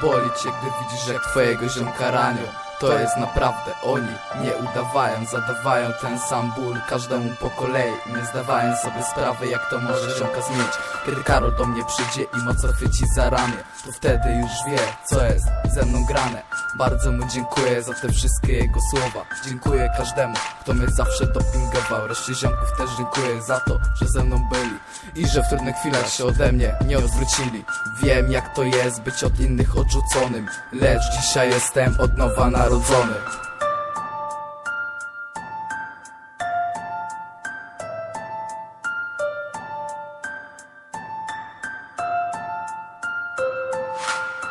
Boli cię, gdy widzisz jak twojego ziomka ranią to jest naprawdę oni Nie udawają, zadawają ten sam ból Każdemu po kolei Nie zdawając sobie sprawy jak to może ziomka zmienić Kiedy Karol do mnie przyjdzie i mocno chwyci za ramię To wtedy już wie co jest ze mną grane. Bardzo mu dziękuję za te wszystkie jego słowa. Dziękuję każdemu kto mnie zawsze dopingował. Reszcie ziomków też dziękuję za to, że ze mną byli. I że w trudnych chwilach się ode mnie nie odwrócili. Wiem jak to jest być od innych odrzuconym Lecz dzisiaj jestem od nowa narodzony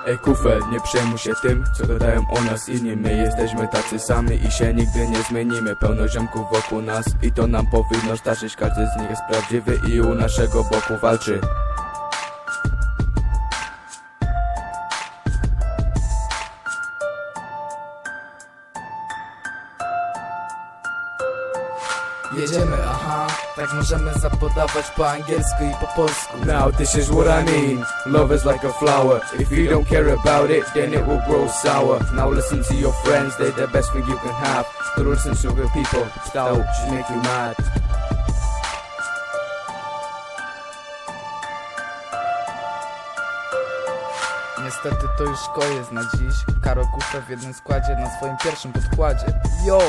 Ej kufel, nie przejmuj się tym, co gadają o nas inni. My jesteśmy tacy sami i się nigdy nie zmienimy. Pełno ziomków wokół nas i to nam powinno starczyć Każdy z nich jest prawdziwy i u naszego boku walczy Jedziemy, aha, tak możemy zapodawać po angielsku i po polsku. Now this is what I mean. Love is like a flower. If you don't care about it, then it will grow sour. Now listen to your friends, they're the best thing you can have. Don't listen to the people, that will just make you mad. Niestety to już koniec na dziś. Kufa w jednym składzie na swoim pierwszym podkładzie. Yo!